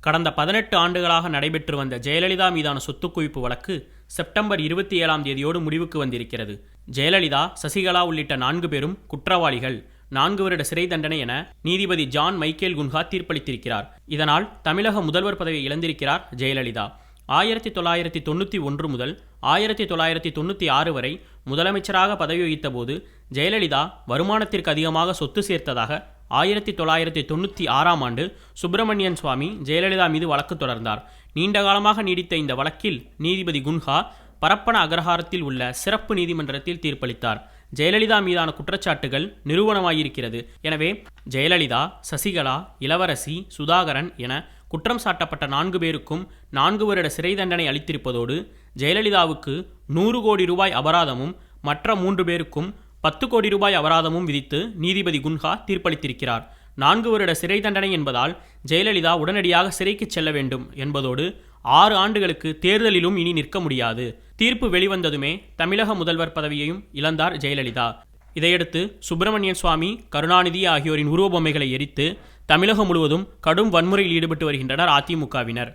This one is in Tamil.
கடந்த பதினெட்டு ஆண்டுகளாக நடைபெற்று வந்த ஜெயலலிதா மீதான சொத்து குவிப்பு வழக்கு செப்டம்பர் இருபத்தி ஏழாம் தேதியோடு முடிவுக்கு வந்திருக்கிறது. ஜெயலலிதா சசிகலா உள்ளிட்ட நான்கு பேரும் குற்றவாளிகள். நான்கு வருட சிறை தண்டனை என நீதிபதி ஜான் மைக்கேல் குன்ஹா தீர்ப்பளித்திருக்கிறார். இதனால் தமிழக முதல்வர் பதவியை இழந்திருக்கிறார் ஜெயலலிதா. ஆயிரத்தி தொள்ளாயிரத்தி தொண்ணூற்றி ஒன்று முதல் ஆயிரத்தி தொள்ளாயிரத்தி தொண்ணூற்றி ஆறு வரை முதலமைச்சராக பதவி வகித்த போது ஜெயலலிதா வருமானத்திற்கு அதிகமாக சொத்து சேர்த்ததாக ஆயிரத்தி தொள்ளாயிரத்தி தொண்ணூற்றி ஆறாம் ஆண்டு சுப்பிரமணியன் சுவாமி ஜெயலலிதா மீது வழக்கு தொடர்ந்தார். நீண்ட காலமாக நீடித்த இந்த வழக்கில் நீதிபதி குன்ஹா பரப்பன அகரஹாரத்தில் உள்ள சிறப்பு நீதிமன்றத்தில் தீர்ப்பளித்தார். ஜெயலலிதா மீதான குற்றச்சாட்டுகள் நிறுவனமாயிருக்கிறது எனவே ஜெயலலிதா சசிகலா இளவரசி சுதாகரன் என குற்றம் சாட்டப்பட்ட நான்கு பேருக்கும் நான்கு வருட சிறை தண்டனை அளித்திருப்பதோடு ஜெயலலிதாவுக்கு நூறு கோடி ரூபாய் அபராதமும் மற்ற மூன்று பேருக்கும் பத்து கோடி ரூபாய் அபராதமும் விதித்து நீதிபதி குன்ஹா தீர்ப்பளித்திருக்கிறார். நான்கு வருட சிறை தண்டனை என்பதால் ஜெயலலிதா உடனடியாக சிறைக்கு செல்ல வேண்டும் என்பதோடு ஆறு ஆண்டுகளுக்கு தேர்தலிலும் இனி நிற்க முடியாது. தீர்ப்பு வெளிவந்ததுமே தமிழக முதல்வர் பதவியையும் இழந்தார் ஜெயலலிதா. இதையடுத்து சுப்பிரமணியன் சுவாமி கருணாநிதி ஆகியோரின் உருவபொம்மைகளை எரித்து தமிழகம் முழுவதும் கடும் வன்முறையில் ஈடுபட்டு வருகின்றனர் அதிமுகவினர்.